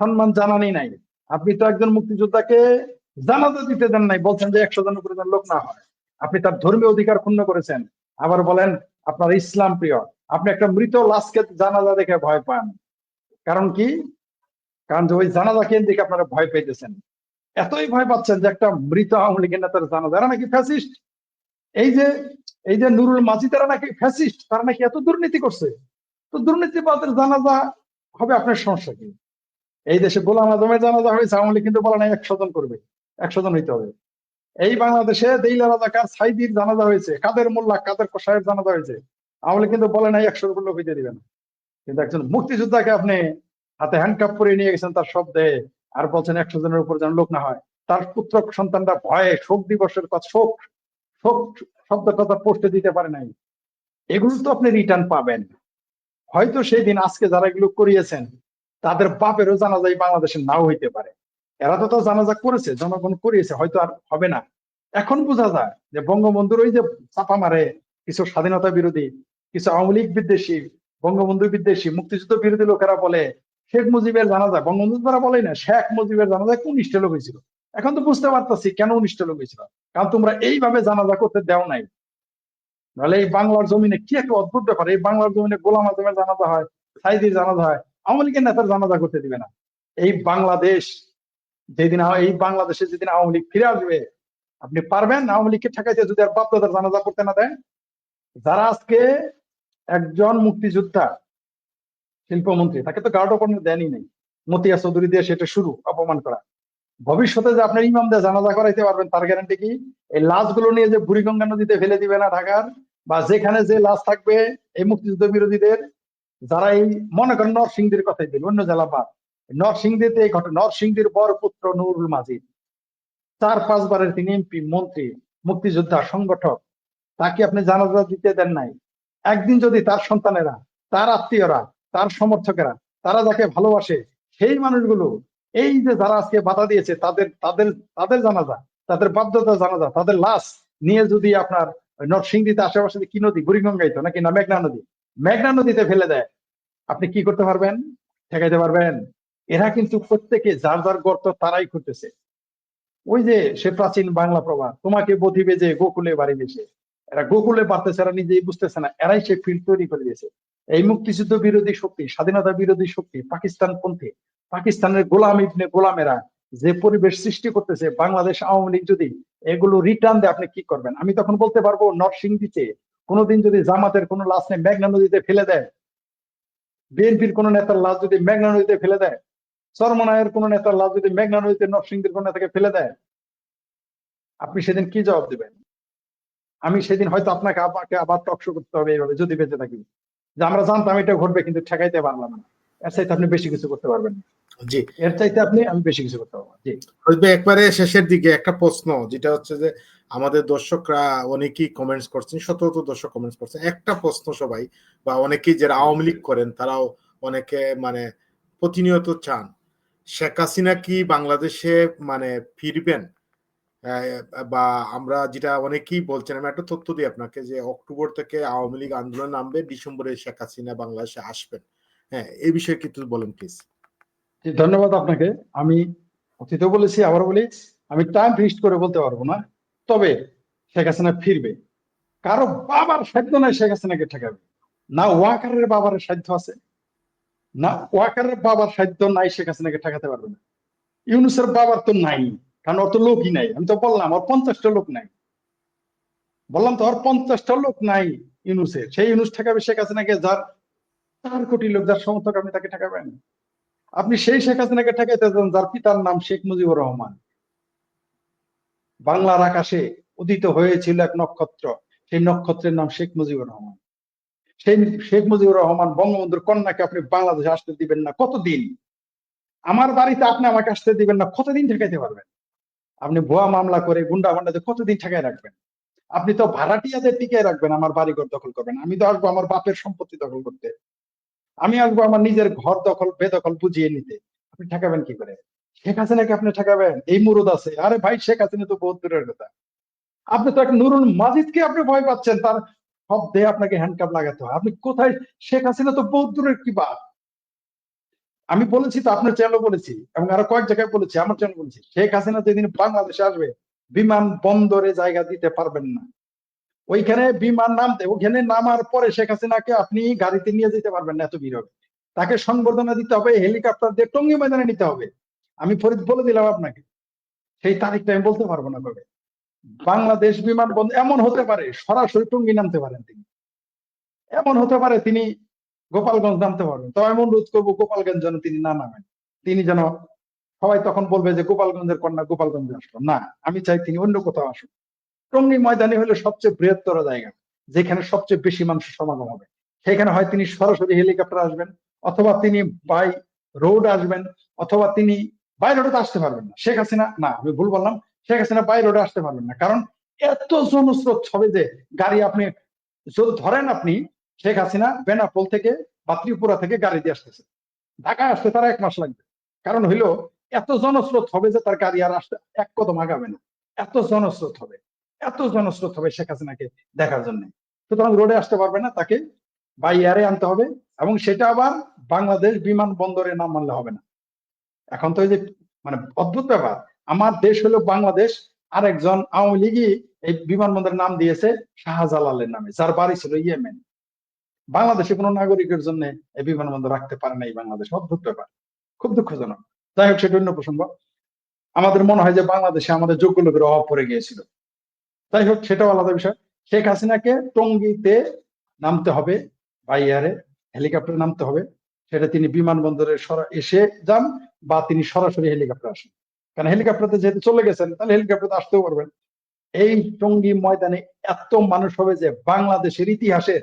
সম্মান জানানি নাই। আপনি তো একজন মুক্তিযোদ্ধাকে জানাজা দিতে দেন নাই, বলছেন যে একশো জন উপরে লোক না হয়। আপনি তার ধর্মীয় অধিকার ক্ষুণ্ণ করেছেন। আবার বলেন, আপনার ইসলাম প্রিয়। আপনি একটা মৃত লাশকে জানাজা দেখে ভয় পান। কারণ কি? কারণ যে ওই জানাজা কেন্দ্রিক আপনারা ভয় পেয়েছেন এতই ভয় পাচ্ছেন যে একটা মৃত আওয়ামী লীগের নেতার জানাজা। এরা নাকি ফ্যাসিস্ট? এই যে এই যে নুরুল মাঝি তারা নাকি ফ্যাসিস্ট? তারা নাকি এত দুর্নীতি করছে? তো দুর্নীতিবাদের জানাজা হবে আপনার সমস্যা কি? এই দেশে গোলাম আজমের জানাজা হয়েছে, আওয়ামী কিন্তু বলা নাই একশো জন করবে একশো জন হইতে হবে। এই বাংলাদেশে দেইলা রাজাকার সাইদির জানাজা হয়েছে, কাদের মোল্লা, কাদের কোষায়ের জানাজা হয়েছে, আওয়ামী কিন্তু বলে নাই, একশোর উপর লোক হইতে দিবেন কিন্তু একজন মুক্তিযোদ্ধাকে আপনি হাতে হ্যান্ডকাপ করে নিয়ে গেছেন তার শব্দে, আর বলছেন একশো জনের উপর যেন লোক না হয়, তার পুত্র সন্তানরা ভয়ে শোক দিবসের কথা, শোক শোক শব্দ কথা পোস্টে দিতে পারে নাই। এগুলো তো আপনি রিটার্ন পাবেন। হয়তো সেই দিন আজকে যারা এগুলো করিয়েছেন তাদের বাপেরও জানাজা এই বাংলাদেশে নাও হইতে পারে। এরা তো তো জানাজা করেছে, জনগণ করিয়েছে, হয়তো আর হবে না। এখন বোঝা যায় যে বঙ্গবন্ধুর ওই যে চাপা মারে, কিছু স্বাধীনতা বিরোধী, কিছু আওয়ামী লীগ বিদ্বেষী, বঙ্গবন্ধু বিদ্বেষী, মুক্তিযুদ্ধ বিরোধী লোকেরা বলে, শেখ মুজিবের জানাজা, বঙ্গবন্ধু তারা বলে না, শেখ মুজিবের জানাজা উনিশটা লোক হয়েছিল? এখন তো বুঝতে পারতাছি কেন উনিশটা লোক হয়েছিল। কারণ তোমরা এইভাবে জানাজা করতে দেও নাই। নাহলে এই বাংলার জমিনে কি একটা অদ্ভুত ব্যাপার, এই বাংলার জমিনে গোলাম আজমের জানাজা হয়, সাইদির জানাজা হয় আওয়ামী লীগের নেতার জানাজা করতে দিবে না। এই বাংলাদেশ যেদিন এই বাংলাদেশে যেদিন আওয়ামী লীগ ফিরে আসবে, আপনি পারবেন আওয়ামী লীগকে ঠেকাইতে যদি আর বাপদাদার জানাজা করতে না দেয় যারা আজকে একজন মুক্তিযোদ্ধা, শিল্পমন্ত্রী, তাকে তো গার্ড অপমান দেনই নেই। মতিয়া চৌধুরী দিয়ে সেটা শুরু, অপমান করা। ভবিষ্যতে যে আপনার ইমাম দিয়ে জানাজা করাইতে পারবেন, তার গ্যারান্টি কি? এই লাশগুলো নিয়ে যে বুড়িগঙ্গা নদীতে ফেলে দিবে না ঢাকার, বা যেখানে যে লাশ থাকবে, এই মুক্তিযুদ্ধ বিরোধীদের যারা এই, মনে করেন নরসিংদীর কথাই দিল অন্য জেলা বাদ। নরসিংদীতে এই ঘটনা, নরসিংদীর বড় পুত্র নুরুল মাজিদ, চার পাঁচবারের তিনি এমপি, মন্ত্রী, মুক্তিযোদ্ধা, সংগঠক। তাকে আপনি জানাজা দিতে দেন নাই। একদিন যদি তার সন্তানেরা, তার আত্মীয়রা, তার সমর্থকেরা, তারা যাকে ভালোবাসে, সেই মানুষগুলো, এই যে যারা আজকে বাধা দিয়েছে, তাদের তাদের তাদের জানাজা, তাদের বাধ্যতা জানাজা, তাদের লাশ নিয়ে যদি আপনার নরসিংদীতে আশেপাশে কি নদী বুড়িগঙ্গাই তো নাকি না, মেঘনা নদী? মেঘনা নদীতে ফেলে দেয়। আপনি কি করতে পারবেন? ঠেকাইতে পারবেন। এরা কিন্তু প্রত্যেকে যার যার গর্ত তারাই করতেছে ওই যে সে প্রাচীন বাংলা প্রবাদ, তোমাকে বধিবে যে গোকুলে বাড়ি বেশে এরা গোকুলে বাড়তেছে, এরা নিজেই বুঝতেছে না। এরাই সে ফিল্ড তৈরি করে দিয়েছে। এই মুক্তিযুদ্ধ বিরোধী শক্তি, স্বাধীনতা বিরোধী শক্তি, পাকিস্তান পন্থী, পাকিস্তানের গোলাম ইবনে গোলামেরা যে পরিবেশ সৃষ্টি করতেছে, বাংলাদেশ আওয়ামী লীগ যদি এগুলো রিটার্ন দেয়, আপনি কি করবেন? আমি তখন বলতে পারব, নরসিংদীতে কোনোদিন যদি জামাতের কোনো লাশ মেঘনা নদীতে ফেলে দেয় বিএনপির কোন নেতার লাশ যদি মেঘনা নদীতে ফেলে দেয় চরমনায়ের কোন নেতার লাশ যদি মেঘনা নদীতে নরসিংদীর কোন নেতাকে ফেলে দেয় আপনি সেদিন কি জবাব দিবেন? আমি সেদিন হয়তো আপনাকে আমাকে আবার টকশো করতে হবে এইভাবে যদি বেঁচে থাকি। যে আমরা জানতাম এটা ঘটবে কিন্তু ঠেকাইতে পারলাম না। এর চাইতে আপনি বেশি কিছু করতে পারবেন না। জি। এর চাইতে আপনি আমি বেশি কিছু করতে পারব। জি। একবারে শেষের দিকে একটা প্রশ্ন যেটা হচ্ছে যে আমাদের দর্শকরা অনেকেই কমেন্টস করছেন শত শত দর্শক কমেন্টস করছেন। একটা প্রশ্ন সবাই, বা অনেকেই যারা আওয়ামী লীগ করেন, তারাও অনেকে মানে প্রতিনিয়ত চান, শেখ হাসিনা কি বাংলাদেশে মানে ফিরবেন? বা আমরা যেটা অনেকেই বলছেন, আমি একটা তথ্য দিই আপনাকে যে অক্টোবর থেকে আওয়ামী লীগ আন্দোলন নামবে, ডিসেম্বরে শেখ হাসিনা বাংলাদেশে আসবেন। হ্যাঁ এই বিষয়ে কিছু বলেন প্লিজ ধন্যবাদ আপনাকে। আমি অতীতেও বলেছি আবার বলি, আমি টাইম ফিক্সড করে বলতে পারব না। তবে শেখ হাসিনা ফিরবে। কারও বাবার সাধ্য নাই শেখ হাসিনাকে ঠেকাবে। না ওয়াকারের বাবার সাধ্য আছে, না ওয়াকারের বাবার সাধ্য নাই শেখ হাসিনাকে ঠেকাতে পারবে না। ইউনুসের বাবার তো নাই, কারণ অত লোকই নাই। আমি তো বললাম, ওর পঞ্চাশটা লোক নাই। বললাম তো ওর পঞ্চাশটা লোক নাই ইউনুসের। সেই ইউনুস ঠেকাবে শেখ হাসিনাকে, যার চার কোটি লোক, যার সমর্থক আপনি তাকে ঠেকাবেন? আপনি সেই শেখ হাসিনাকে ঠেকাইতে চান যার পিতার নাম শেখ মুজিবুর রহমান। বাংলার আকাশে উদিত হয়েছিল এক নক্ষত্র। সেই নক্ষত্রের নাম শেখ মুজিবুর রহমান। সেই শেখ মুজিবুর রহমান বঙ্গবন্ধুর কন্যাকে আপনি বাংলাদেশে আসতে দিবেন না। কতদিন? আমার বাড়িতে আপনি আমাকে আসতে দিবেন না। কতদিন ঠেকাইতে পারবেন? আপনি ভুয়া মামলা করে গুন্ডা গুন্ডাতে কতদিন ঠেকাই রাখবেন? আপনি তো ভাড়াটিয়াদের টিকে রাখবেন, আমার বাড়িঘর দখল করবেন। আমি তো আসব আমার বাপের সম্পত্তি দখল করতে। আমি আসব আমার নিজের ঘর দখল, বেদখল বুঝিয়ে নিতে। আপনি ঠেকাবেন কি করে? শেখ হাসিনাকে আপনি ঠেকাবেন? এই মুরুদ আছে। আরে ভাই, শেখ হাসিনা তো বহুত দূরের কথা। আপনি তো এক নুরুল মাজিদকে আপনি ভয় পাচ্ছেন? তার সব দেহে আপনাকে হ্যান্ডকাপ লাগাতে হয়। আপনি কোথায়? শেখ হাসিনা তো বহুত দূরের কি বাদ আমি বলেছি তো, আপনার চ্যানেল বলেছি এবং আরও কয়েক জায়গায় বলেছি, আমার চ্যানেল বলেছি। শেখ হাসিনা যেদিন বাংলাদেশে আসবে, বিমান বন্দরে জায়গা দিতে পারবেন না। ওইখানে বিমান নামতে ওখানে নামার পরে শেখ হাসিনাকে আপনি গাড়িতে নিয়ে যেতে পারবেন না এত ভিড় হবে তাকে সংবর্ধনা দিতে হবে, হেলিকপ্টার দিয়ে টঙ্গী ময়দানে নিতে হবে। আমি ফরিদ বলে দিলাম আপনাকে, সেই তারিখটা আমি বলতে পারব না কবে বাংলাদেশ বিমানবন্দর এমন হতে পারে, সরাসরি টঙ্গী নামতে পারেন তিনি। এমন হতে পারে তিনি গোপালগঞ্জ নামতে পারবেন। তো আমি অনুরোধ করব, গোপালগঞ্জ যেন তিনি না নামেন। তিনি যেন, সবাই তখন বলবে যে গোপালগঞ্জের কন্যা গোপালগঞ্জে আসলো। না, আমি চাই তিনি অন্য কোথাও আসুন টঙ্গী ময়দানে হলো সবচেয়ে বৃহত্তর জায়গা, যেখানে সবচেয়ে বেশি মানুষের সমাগম হবে। সেখানে হয় তিনি সরাসরি হেলিকপ্টার আসবেন, অথবা তিনি বাই রোড আসবেন, অথবা তিনি বাই রোডে আসতে পারবেন না। শেখ হাসিনা, না, আমি ভুল বললাম, শেখ হাসিনা বাই রোডে আসতে পারবেন না। কারণ এত জনস্রোত হবে যে গাড়ি আপনি যদি ধরেন আপনি, শেখ হাসিনা বেনাপোল থেকে বা ত্রিপুরা থেকে গাড়ি দিয়ে আসতেছে। ঢাকায় আসতে তারা এক মাস লাগবে। কারণ হইল, এত জনস্রোত হবে যে তার গাড়ি আর আসতে এক কদম আগাবে না। এত জনস্রোত হবে। এত জনস্রোত হবে শেখ হাসিনাকে দেখার জন্য। সুতরাং রোডে আসতে পারবে না, তাকে বাই এয়ারে আনতে হবে এবং সেটা আবার বাংলাদেশ বিমানবন্দরে নাম মানলে হবে না। এখন তো এই যে মানে অদ্ভুত ব্যাপার। আমার দেশ হলো বাংলাদেশ আর একজন আওয়ামী লীগই এই বিমানবন্দরের নাম দিয়েছে শাহজালালের নামে, যার বাড়ি ছিল ইয়েমেন। বাংলাদেশে কোনো নাগরিকের জন্য এই বিমানবন্দর রাখতে পারে না এই বাংলাদেশ। অদ্ভুত ব্যাপার, খুব দুঃখজনক। যাই হোক, সেটা অন্য প্রসঙ্গ। আমাদের মনে হয় যে বাংলাদেশে আমাদের যোগ্য লোকের অভাব পড়ে গিয়েছিল। যাই হোক, সেটাও আলাদা বিষয়। শেখ হাসিনাকে টঙ্গিতে নামতে হবে বা এয়ারে হেলিকপ্টারে নামতে হবে। সেটা তিনি বিমানবন্দরে এসে যান বা তিনি সরাসরি হেলিকপ্টার আসেন। কারণ হেলিকপ্টারতে যেহেতু চলে গেছেন, তাহলে হেলিকপ্টারতে আসতেও পারবেন। এই টঙ্গী ময়দানে এত মানুষ হবে যে বাংলাদেশের ইতিহাসে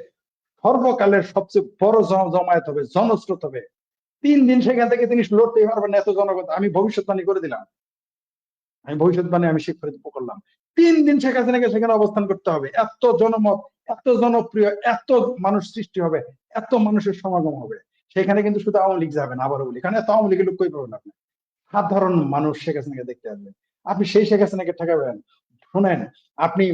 সর্বকালের সবচেয়ে বড় জন- জমায়েত হবে, জনস্রোত হবে। তিন দিন সেখান থেকে তিনি লড়তেই পারবেন এত জনগণ। আমি ভবিষ্যৎবাণী করে দিলাম। আমি ভবিষ্যৎবাণী, আমি শিক্ষা করলাম। তিন দিন শেখ হাসিনাকে সেখানে অবস্থান করতে হবে। এত জনমত, এত জনপ্রিয়, এত মানুষ সৃষ্টি হবে, এত মানুষের সমাগম হবে। সেখানে কিন্তু শুধু আওয়ামী লীগ যাবেন আবারও বলি। কারণ এত আওয়ামী লীগের লোক কই পাবেন আপনি? সাধারণ মানুষ শেখ হাসিনাকে দেখতে আসবেন আপনি সেই শেখ হাসিনাকে ঠেকাবেন। শুনেন, আপনি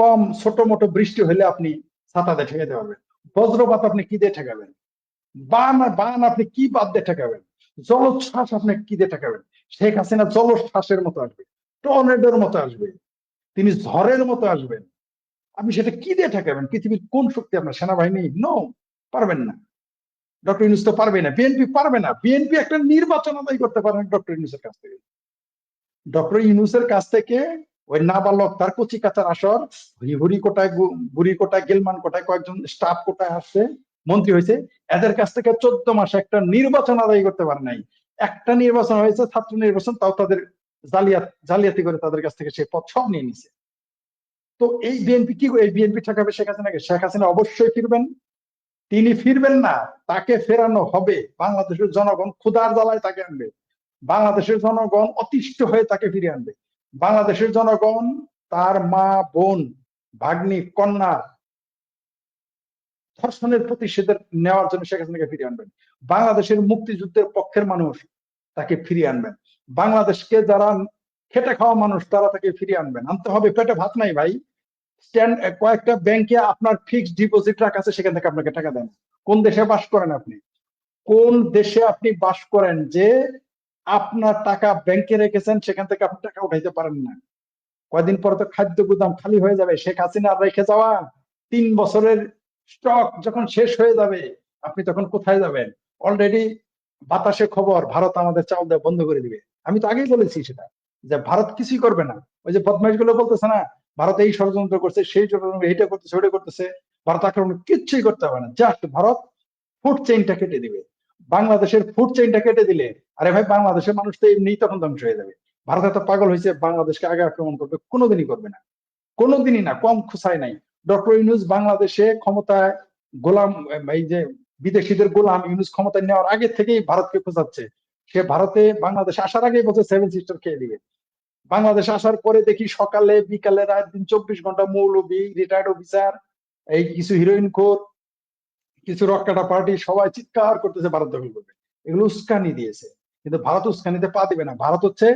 কম ছোট মোটো বৃষ্টি হলে আপনি ছাতাতে ঠেকাতে পারবেন। বজ্রপাত আপনি কি দিয়ে ঠেকাবেন? বান বান আপনি কি বাদ দিয়ে ঠেকাবেন? জলোচ্ছ্বাস আপনি কি দিয়ে ঠেকাবেন? শেখ হাসিনা জলোচ্ছ্বাসের মতো আসবে, টর্নেডোর মতো আসবে, তিনি ঝড়ের মতো আসবেন। আপনি সেটা কি দিয়ে ঠেকাবেন? পৃথিবীর কোন শক্তি আপনার? সেনাবাহিনী? নো, পারবেন না। ডক্টর ইউনুস তো পারবে না, বিএনপি পারবে না, বিএনপি একটা নির্বাচন আদায় করতে পারবে না ডক্টর ইউনুসের কাছ থেকে। ডক্টর ইউনুসের কাছ থেকে ওই নাবালক, তার কচি কাচার আসর হুড়ি কোটায় বুড়ি কোটায়, গেলমান কোটায় কয়েকজন স্টাফ কোটায় আসছে, মন্ত্রী হয়েছে, এদের কাছ থেকে চোদ্দ মাসে একটা নির্বাচন আদায় করতে পারে নাই। একটা নির্বাচন হয়েছে, ছাত্র নির্বাচন, তাও তাদের জালিয়াত, জালিয়াতি করে তাদের কাছ থেকে সে পথ সব নিয়ে নিছে। তো এই বিএনপি কি, এই বিএনপি ঠেকাবে শেখ হাসিনাকে? শেখ হাসিনা অবশ্যই ফিরবেন। তিনি ফিরবেন না, তাকে ফেরানো হবে। বাংলাদেশের জনগণ ক্ষুধার জ্বালায় তাকে আনবে। বাংলাদেশের জনগণ অতিষ্ঠ হয়ে তাকে ফিরিয়ে আনবে। বাংলাদেশের জনগণ তার মা, বোন, ভাগ্নি, কন্যা ধর্ষণের প্রতিষেধের নেওয়ার জন্য শেখ হাসিনাকে ফিরিয়ে আনবেন। বাংলাদেশের মুক্তিযুদ্ধের পক্ষের মানুষ তাকে ফিরিয়ে আনবেন। বাংলাদেশকে যারা খেটে খাওয়া মানুষ, তারা তাকে ফিরিয়ে আনবেন। আনতে হবে, পেটে ভাত নাই ভাই। স্ট্যান্ড কয়েকটা ব্যাংকে আপনার ফিক্সড ডিপোজিট রাখা আছে, সেখান থেকে আপনাকে টাকা দেন। কোন দেশে বাস করেন আপনি? কোন দেশে আপনি বাস করেন যে আপনার টাকা ব্যাংকে রেখেছেন, সেখান থেকে আপনি টাকা উঠাইতে পারেন না? কয়দিন পরে তো খাদ্য গুদাম খালি হয়ে যাবে। শেখ হাসিনা রেখে যাওয়া, তিন বছরের স্টক যখন শেষ হয়ে যাবে, আপনি তখন কোথায় যাবেন? অলরেডি বাতাসে খবর, ভারত আমাদের চাল দেওয়া বন্ধ করে দিবে। আমি তো আগেই বলেছি সেটা, যে ভারত কিছুই করবে না। ওই যে বদমাইশগুলো বলতেছে না ভারত এই ষড়যন্ত্র করছে, সেই ষড়যন্ত্র এইটা করতেছে, ওইটা করতেছে, ভারত আক্রমণ কিচ্ছুই করতে হবে না। জাস্ট ভারত ফুড চেইনটা কেটে দিবে। বাংলাদেশের ফুড চেইনটা কেটে দিলে, আরে ভাই, বাংলাদেশের মানুষ তো এমনি তখন ধ্বংস হয়ে যাবে। ভারত এত পাগল হয়েছে, বাংলাদেশকে আগে আক্রমণ করবে, কোনোদিনই করবে না। কোনোদিনই না, কম খুসাই নাই। ডক্টর ইউনুস বাংলাদেশে ক্ষমতায় গোলাম, এই যে বিদেশিদের গোলাম ইউনুস ক্ষমতায় নেওয়ার আগে থেকেই ভারতকে খোঁজাচ্ছে সে ভারতে, বাংলাদেশে আসার আগেই বলছে সেভেন সিস্টার খেয়ে দিবে। বাংলাদেশ আসার পরে দেখি সকালে, বিকালে, রাত দিন চব্বিশ ঘণ্টা মৌলবী রিটায়ার্ড অফিসার এই কিছু হিরোইন খোর, কিছু রক্কাটা পার্টি সবাই চিৎকার করতেছে ভারত দখল করবে এগুলো উস্কানি দিয়েছে। কিন্তু ভারত উস্কানিতে পা দিবে না। ভারত হচ্ছে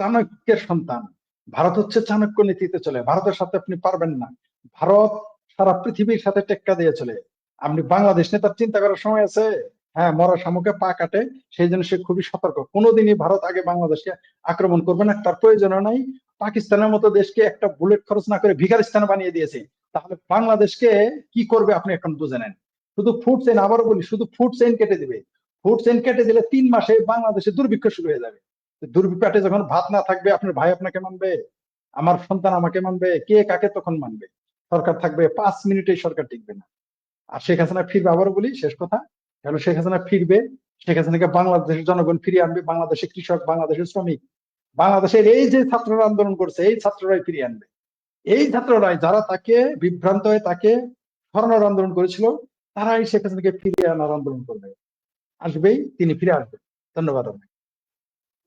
চাণক্যের সন্তান। ভারত হচ্ছে চাণক্য নীতিতে চলে। ভারতের সাথে আপনি পারবেন না। ভারত সারা পৃথিবীর সাথে টেক্কা দিয়ে চলে। আপনি বাংলাদেশ নেতার চিন্তা করার সময় আছে? হ্যাঁ মরা শামুকে পা কাটে, সেই জন্য সে খুবই সতর্ক। কোনোদিনই ভারত আগে বাংলাদেশকে আক্রমণ করবে না, তার প্রয়োজন নাই। পাকিস্তানের মতো দেশকে একটা বুলেট খরচ না করে ভিকারিস্তান বানিয়ে দিয়েছে। তাহলে বাংলাদেশকে কি করবে আপনি এখন বুঝে নেন। শুধু ফুড চেইন আবারও বলি, শুধু ফুড চেইন কেটে দিবে। ফুড চেইন কেটে দিলে তিন মাসে বাংলাদেশে দুর্ভিক্ষ শুরু হয়ে যাবে। দুর্ভিক্ষে যখন ভাত না থাকবে, আপনার ভাই আপনাকে মানবে? আমার সন্তান আমাকে মানবে? কে কাকে তখন মানবে? সরকার থাকবে, পাঁচ মিনিটে সরকার টিকবে না। আর শেখ হাসিনা ফিরবে, আবারও বলি, শেষ কথা। তাহলে শেখ হাসিনা ফিরবে? শেখ হাসিনাকে বাংলাদেশের জনগণ ফিরিয়ে আনবে, বাংলাদেশের কৃষক, বাংলাদেশের শ্রমিক। বাংলাদেশের এই যে ছাত্ররা আন্দোলন করছে, এই ছাত্ররাই ফিরিয়ে আনবে। এই ছাত্ররাই যারা তাকে বিভ্রান্ত হয়ে তাকে সরানোর আন্দোলন করেছিল, তারাই শেখ হাসিনাকে ফিরিয়ে আনার আন্দোলন করবে। আসবেই, তিনি ফিরে আসবেন। ধন্যবাদ আপনাকে।